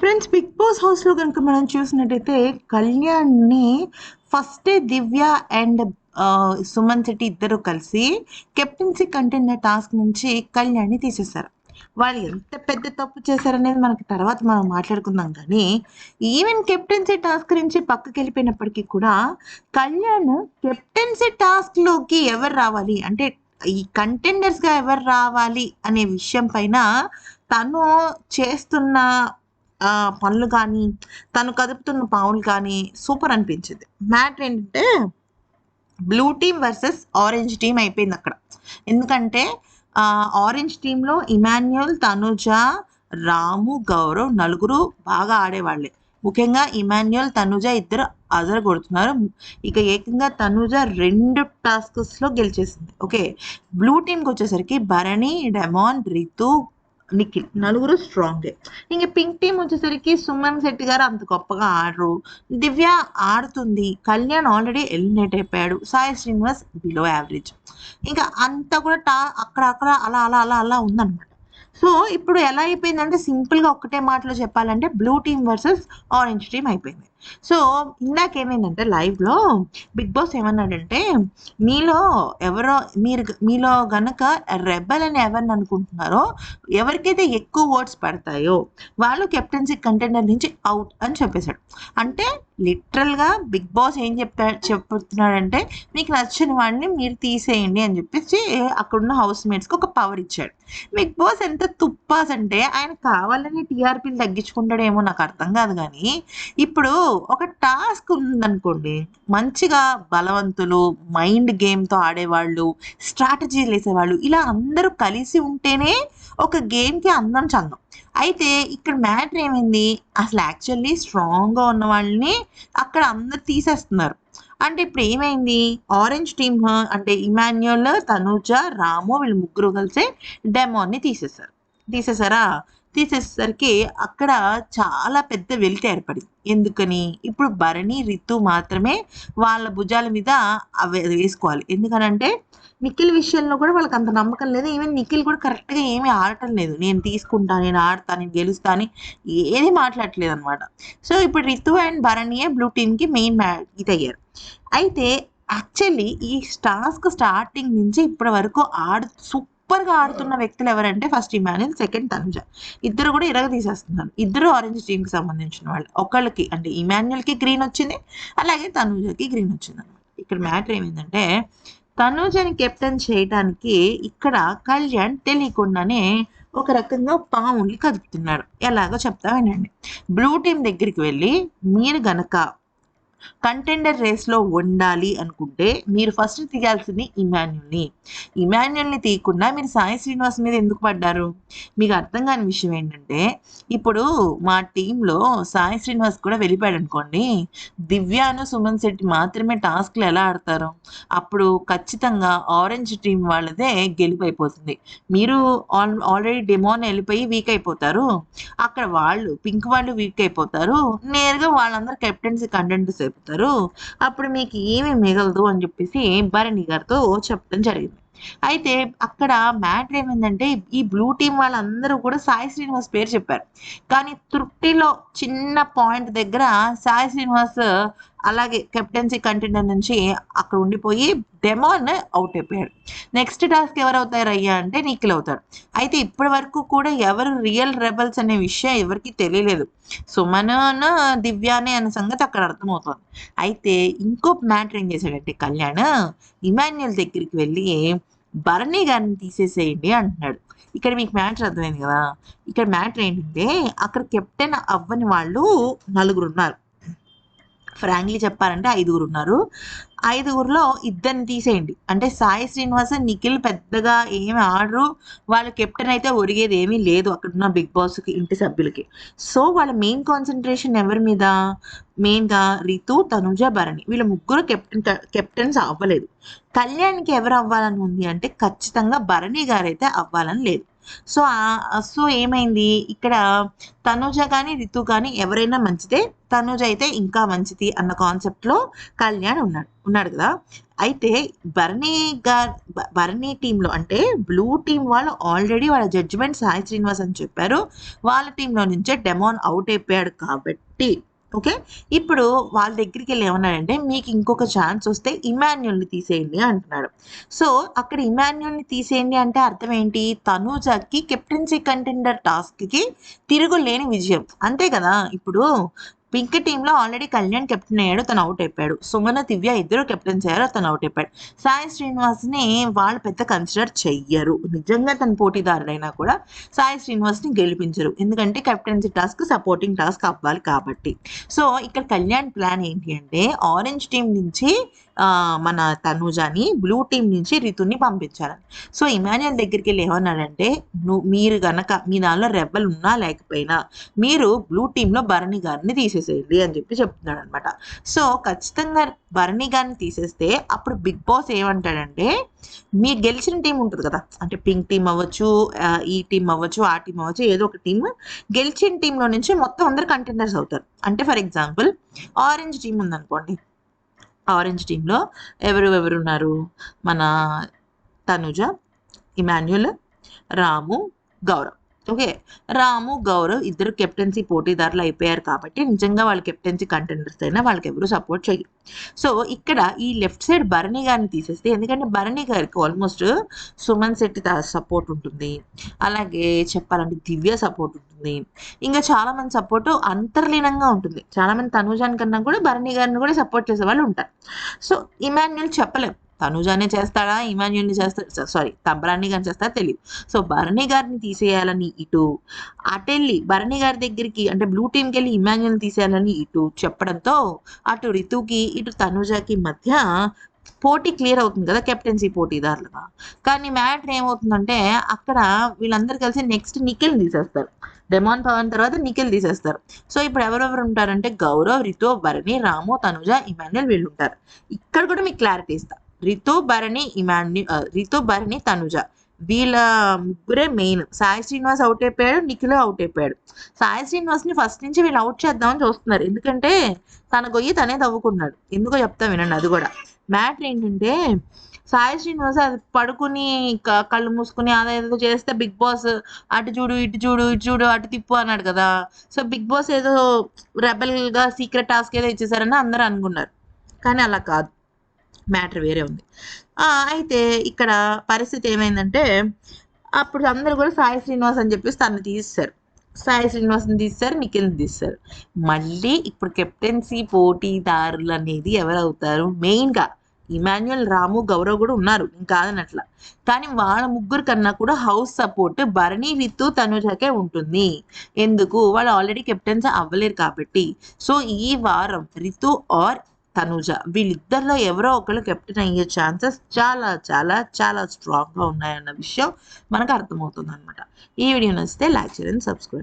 Friends big boss హౌస్లో కనుక మనం చూసినట్టయితే కళ్యాణ్ని ఫస్టే దివ్య అండ్ సుమన్ శెట్టి ఇద్దరు కలిసి కెప్టెన్సీ కంటెండర్ టాస్క్ నుంచి కళ్యాణ్ని తీసేశారు. వాళ్ళు ఎంత పెద్ద తప్పు చేశారనేది మనకి తర్వాత మనం మాట్లాడుకుందాం. కానీ ఈవెన్ కెప్టెన్సీ టాస్క్ నుంచి పక్కకి వెళ్ళిపోయినప్పటికీ కూడా కళ్యాణ్ కెప్టెన్సీ టాస్క్లోకి ఎవరు రావాలి? అంటే ఈ కంటెండర్స్గా ఎవరు రావాలి అనే విషయం పైన తను చేస్తున్న పనులు కానీ తను కదుపుతున్న పావులు కానీ సూపర్ అనిపించింది. మ్యాటర్ ఏంటంటే blue team versus orange team అయిపోయింది అక్కడ. ఎందుకంటే ఆరెంజ్ టీంలో ఇమాన్యుయల్ తనుజ రాము గౌరవ్ నలుగురు బాగా ఆడేవాళ్ళే. ముఖ్యంగా ఇమాన్యుయల్ తనుజ ఇద్దరు అదర కొడుతున్నారు. ఇక ఏకంగా తనుజ రెండు టాస్క్స్లో గెలిచేసింది. ఓకే. బ్లూ టీమ్కి వచ్చేసరికి భరణి డెమాన్ రితు నిఖిల్ నలుగురు స్ట్రాంగే ఇంక పింక్ టీం వచ్చేసరికి సుమన్ శెట్టి గారు అంత గొప్పగా ఆడరు. దివ్య ఆడుతుంది. కళ్యాణ్ ఆల్రెడీ ఎలిమినేట్ అయిపోయాడు. సాయి శ్రీనివాస్ బిలో యావరేజ్ ఇంకా అంతా కూడా టా అక్కడ అక్కడ అలా అలా అలా అలా ఉందన్నమాట. సో ఇప్పుడు ఎలా అయిపోయిందంటే సింపుల్గా ఒక్కటే మాటలో చెప్పాలంటే blue team versus orange team అయిపోయింది. సో ఇందాకేమైందంటే లైవ్లో బిగ్ బాస్ ఏమన్నాడంటే మీలో ఎవరో మీరు మీలో గనక రెబల్ అని ఎవరిని అనుకుంటున్నారో ఎవరికైతే ఎక్కువ ఓట్స్ పడతాయో వాళ్ళు కెప్టెన్సీ కంటెండర్ నుంచి అవుట్ అని చెప్పేశాడు. అంటే లిటరల్గా బిగ్ బాస్ ఏం చెప్పా చెప్తున్నాడంటే మీకు నచ్చిన వాడిని మీరు తీసేయండి అని చెప్పేసి అక్కడున్న హౌస్ మేట్స్కి ఒక పవర్ ఇచ్చాడు. బిగ్ బాస్ ఎంత తుప్పాస్ అంటే ఆయన కావాలని టీఆర్పీలు తగ్గించుకుంటాడేమో నాకు అర్థం కాదు కానీ ఇప్పుడు ఒక టాస్క్ ఉందనుకోండి మంచిగా బలవంతులు మైండ్ గేమ్తో ఆడేవాళ్ళు స్ట్రాటజీలు వేసేవాళ్ళు ఇలా అందరూ కలిసి ఉంటేనే ఒక గేమ్కి అందం చందం. అయితే ఇక్కడ మ్యాటర్ ఏమైంది? అసలు యాక్చువల్లీ స్ట్రాంగ్గా ఉన్న వాళ్ళని అక్కడ అందరు తీసేస్తున్నారు. అంటే ఇప్పుడు ఏమైంది? ఆరెంజ్ టీమ్ అంటే ఇమాన్యుయల్ తనుజ రాము వీళ్ళు ముగ్గురు కలిసి డెమోన్ని తీసేశారు. తీసేసారా తీసేసరికి అక్కడ చాలా పెద్ద వెలితి ఏర్పడింది. ఎందుకని? ఇప్పుడు భరణి రితు మాత్రమే వాళ్ళ భుజాల మీద అవి వేసుకోవాలి. ఎందుకనంటే నిఖిల్ విషయంలో కూడా వాళ్ళకి అంత నమ్మకం లేదు. ఈవెన్ నిఖిల్ కూడా కరెక్ట్గా ఏమీ ఆడటం లేదు. నేను తీసుకుంటా నేను ఆడతా నేను గెలుస్తాను ఏది మాట్లాడట్లేదు అనమాట సో ఇప్పుడు రితు అండ్ భరణియే బ్లూ టీమ్కి మెయిన్ ఇది అయ్యారు అయితే యాక్చువల్లీ ఈ టాస్క్ స్టార్టింగ్ నుంచి ఇప్పటి వరకు ఆడు సూపర్గా ఆడుతున్న వ్యక్తులు ఎవరంటే ఫస్ట్ ఇమాన్యుల్ సెకండ్ తనుజ ఇద్దరు కూడా ఇరగ తీసేస్తున్నారు. ఇద్దరు ఆరెంజ్ టీంకి సంబంధించిన వాళ్ళు. ఒకళ్ళకి అంటే ఇమాన్యుల్కి గ్రీన్ వచ్చింది అలాగే తనుజకి గ్రీన్ వచ్చింది అనమాట ఇక్కడ మ్యాటర్ ఏమైందంటే తనుజని కెప్టెన్ చేయడానికి ఇక్కడ కళ్యాణ్ తెలియకుండానే ఒక రకంగా పావుల్ని కదుపుతున్నాడు. ఎలాగో చెప్తా వినండి. బ్లూ టీం దగ్గరికి వెళ్ళి మీరు గనక కంటెండర్ రేస్లో ఉండాలి అనుకుంటే మీరు ఫస్ట్ తీయాల్సింది ఇమాన్యుల్ని. ఇమాన్యుల్ని తీయకుండా మీరు సాయి శ్రీనివాస్ మీద ఎందుకు పడ్డారు? మీకు అర్థం కాని విషయం ఏంటంటే ఇప్పుడు మా టీంలో సాయి శ్రీనివాస్ కూడా వెళ్ళిపోయాడు అనుకోండి దివ్యాను సుమన్ శెట్టి మాత్రమే టాస్క్లు ఎలా ఆడతారు? అప్పుడు ఖచ్చితంగా ఆరెంజ్ టీం వాళ్ళదే గెలిపైపోతుంది. మీరు ఆల్ ఆల్రెడీ డెమోన్ వెళ్ళిపోయి వీక్ అయిపోతారు. అక్కడ వాళ్ళు పింక్ వాళ్ళు వీక్ అయిపోతారు. నేరుగా వాళ్ళందరూ కెప్టెన్సీ కంటెంట్ అయిపోతారు అప్పుడు మీకు ఏమీ మిగలదు అని చెప్పేసి భరణి గారితో చెప్పడం జరిగింది. అయితే అక్కడ మ్యాటర్ ఏమైందంటే ఈ బ్లూ టీం వాళ్ళందరూ కూడా సాయి శ్రీనివాస్ పేరు చెప్పారు. కానీ తృప్తిలో చిన్న పాయింట్ దగ్గర సాయి శ్రీనివాస్ అలాగే కెప్టెన్సీ కంటెండర్ నుంచి అక్కడ ఉండిపోయి డెమోన్ అవుట్ అయిపోయాడు. నెక్స్ట్ టాస్క్ ఎవరు అవుతారు అయ్యా అంటే నిఖిల్ అవుతారు అయితే ఇప్పటి వరకు కూడా ఎవరు రియల్ రెబల్స్ అనే విషయం ఎవరికి తెలియలేదు. సుమన్ దివ్యానే అనే సంగతి అక్కడ అర్థమవుతుంది. అయితే ఇంకో మ్యాటర్ ఏం చేశాడంటే కళ్యాణ్ ఇమాన్యుయల్ దగ్గరికి వెళ్ళి భరణి గారిని తీసేసేయండి అంటున్నాడు. ఇక్కడ మీకు మ్యాటర్ అర్థమైంది కదా? ఇక్కడ మ్యాటర్ ఏంటంటే అక్కడ కెప్టెన్ అవ్వని వాళ్ళు నలుగురు ఉన్నారు. ఫ్రాంక్లీ చెప్పారంటే ఐదుగురు ఉన్నారు. ఐదుగురులో ఇద్దరిని తీసేయండి. అంటే సాయి శ్రీనివాస నిఖిల్ పెద్దగా ఏమి ఆడరు. వాళ్ళ కెప్టెన్ అయితే ఒరిగేది ఏమీ లేదు అక్కడున్న బిగ్ బాస్కి ఇంటి సభ్యులకి. సో వాళ్ళ మెయిన్ కాన్సన్ట్రేషన్ ఎవరి మీద? మెయిన్గా రితు తనుజ భరణి. వీళ్ళ ముగ్గురు కెప్టెన్ కెప్టెన్స్ అవ్వలేదు. కళ్యాణ్కి ఎవరు అవ్వాలని ఉంది అంటే ఖచ్చితంగా భరణి గారైతే అవ్వాలని లేదు. సో సో ఏమైంది? ఇక్కడ తనుజ కానీ రితు కానీ ఎవరైనా మంచిదే తనుజ అయితే ఇంకా మంచిది అన్న కాన్సెప్ట్లో కళ్యాణ్ ఉన్నాడు ఉన్నాడు కదా. అయితే భరణి గారు భరణి టీంలో అంటే బ్లూ టీం వాళ్ళు ఆల్రెడీ వాళ్ళ జడ్జిమెంట్ సాయి శ్రీనివాస్ అని చెప్పారు. వాళ్ళ టీంలో నుంచే డెమోన్ అవుట్ అయిపోయాడు కాబట్టి ఓకే? ఇప్పుడు వాళ్ళ దగ్గరికి వెళ్ళి ఏమన్నాడంటే మీకు ఇంకొక ఛాన్స్ వస్తే ఇమాన్యుల్ని తీసేయండి అంటున్నాడు. సో అక్కడ ఇమాన్యుల్ని తీసేయండి అంటే అర్థం ఏంటి? తనూజకి కెప్టెన్సీ కంటెండర్ టాస్క్కి తిరుగులేని విజయం. అంతే కదా? ఇప్పుడు పింక్ టీంలో ఆల్రెడీ కళ్యాణ్ కెప్టెన్ అయ్యాడు తను అవుట్ అయిపోయాడు. సుమన దివ్య ఇద్దరు కెప్టెన్స్ అయ్యారు తను అవుట్ అయిపోయాడు. సాయి శ్రీనివాస్ని వాళ్ళు పెద్ద కన్సిడర్ చెయ్యరు. నిజంగా తన పోటీదారుడైనా కూడా సాయి శ్రీనివాస్ని గెలిపించరు. ఎందుకంటే కెప్టెన్సీ టాస్క్ సపోర్టింగ్ టాస్క్ అవ్వాలి కాబట్టి. సో ఇక్కడ కళ్యాణ్ ప్లాన్ ఏంటి అంటే ఆరెంజ్ టీం నుంచి మన తనుజాని బ్లూ టీం నుంచి రితుని పంపించాలని సో ఇమాన్యుయల్ దగ్గరికి వెళ్ళి ఏమన్నాడంటే నువ్వు మీరు గనక మీ దానిలో రెబ్బలు ఉన్నా లేకపోయినా మీరు బ్లూ టీంలో భరణి గారిని తీసేసేయండి అని చెప్పి చెప్తున్నాడు అనమాట సో ఖచ్చితంగా భరణి గారిని తీసేస్తే అప్పుడు బిగ్ బాస్ ఏమంటాడంటే మీ గెలిచిన టీం ఉంటుంది కదా అంటే పింక్ టీం అవ్వచ్చు ఈ టీం అవ్వచ్చు ఆ టీం అవ్వచ్చు ఏదో ఒక టీం గెలిచిన టీంలో నుంచి మొత్తం అందరు కంటెండర్స్ అవుతారు. అంటే ఫర్ ఎగ్జాంపుల్ ఆరెంజ్ టీం ఉందనుకోండి ఆరెంజ్ టీంలో ఎవరు ఎవరు ఉన్నారు మన తనుజ ఇమాన్యుల్ రాము గౌరవ్. ఓకే. రాము గౌరవ్ ఇద్దరు కెప్టెన్సీ పోటీదారులు అయిపోయారు కాబట్టి నిజంగా వాళ్ళ కెప్టెన్సీ కంటెండర్స్ అయినా వాళ్ళకి ఎవరు సపోర్ట్ చేయరు సో ఇక్కడ ఈ లెఫ్ట్ సైడ్ భరణి గారిని తీసేస్తే ఎందుకంటే భరణి గారికి ఆల్మోస్ట్ సుమన్ శెట్టి సపోర్ట్ ఉంటుంది. అలాగే చెప్పాలంటే దివ్య సపోర్ట్ ఉంటుంది. ఇంకా చాలా మంది సపోర్ట్ అంతర్లీనంగా ఉంటుంది. చాలా మంది తనుజాన్ కన్నా కూడా భరణి గారిని కూడా సపోర్ట్ చేసే వాళ్ళు ఉంటారు. సో ఇమాన్యుల్ చెప్పలేం. తనుజానే చేస్తాడా ఇమాన్యుల్ని చేస్తా సారీ తబ్బరాన్ని గారిని చేస్తాడా తెలియదు సో భరణి గారిని తీసేయాలని ఇటు అటెళ్ళి భరణి గారి దగ్గరికి అంటే బ్లూ టీమ్కి వెళ్ళి ఇమాన్యుల్ని తీసేయాలని ఇటు చెప్పడంతో అటు రితుకి ఇటు తనుజాకి మధ్య పోటీ క్లియర్ అవుతుంది కదా కెప్టెన్సీ పోటీదారులుగా. కానీ మ్యాటర్ ఏమవుతుందంటే అక్కడ వీళ్ళందరూ కలిసి నెక్స్ట్ నిఖిల్ తీసేస్తారు. డెమాన్ పవన్ తర్వాత నిఖిల్ తీసేస్తారు. సో ఇప్పుడు ఎవరెవరు ఉంటారంటే గౌరవ్ రితు భరణి రాము తనుజ ఇమాన్యుల్ వీళ్ళు ఉంటారు ఇక్కడ కూడా మీకు క్లారిటీ ఇస్తా. రితు భరణి ఇమాన్యు రితు భరణి తనుజ. వీళ్ళ ముగ్గురే మెయిన్ సాయి శ్రీనివాస్ అవుట్ అయిపోయాడు నిఖిల్ అవుట్ అయిపోయాడు. సాయి శ్రీనివాస్ని ఫస్ట్ నుంచి వీళ్ళు అవుట్ చేద్దామని చూస్తున్నారు. ఎందుకంటే తన గొయ్యి తనే తవ్వుకున్నాడు ఎందుకో చెప్తా వినండి అది కూడా. మ్యాటర్ ఏంటంటే సాయి శ్రీనివాస్ అది పడుకుని కళ్ళు మూసుకుని అదేదో చేస్తే బిగ్ బాస్ అటు చూడు ఇటు చూడు ఇటు చూడు అటు తిప్పు అన్నాడు కదా. సో బిగ్ బాస్ ఏదో రెబల్గా సీక్రెట్ టాస్క్ ఏదో ఇచ్చేసారని అందరూ అనుకున్నారు. కానీ అలా కాదు. మ్యాటర్ వేరే ఉంది. అయితే ఇక్కడ పరిస్థితి ఏమైందంటే అప్పుడు అందరూ కూడా సాయి శ్రీనివాస్ అని చెప్పేసి తను తీస్తారు సాయి శ్రీనివాస్ని తీస్తారు నిఖిల్ని తీస్తారు మళ్ళీ ఇప్పుడు కెప్టెన్సీ పోటీదారులు అనేది ఎవరు అవుతారు? మెయిన్గా ఇమాన్యుయల్ రాము గౌరవ్ కూడా ఉన్నారు. కాదనట్ల. కానీ వాళ్ళ ముగ్గురు కన్నా కూడా హౌస్ సపోర్ట్ భరణి రితు తనుజకే ఉంటుంది. ఎందుకు? వాళ్ళు ఆల్రెడీ కెప్టెన్స్ అవ్వలేరు కాబట్టి. సో ఈ వారం రితు ఆర్ తనుజ. వీళ్ళిద్దరిలో ఎవరో ఒకరు కెప్టెన్ అయ్యే ఛాన్సెస్ చాలా చాలా చాలా స్ట్రాంగ్గా ఉన్నాయన్న విషయం మనకు అర్థమవుతుంది అనమాట ఈ వీడియో నచ్చితే లైక్ చేయండి సబ్స్క్రైబ్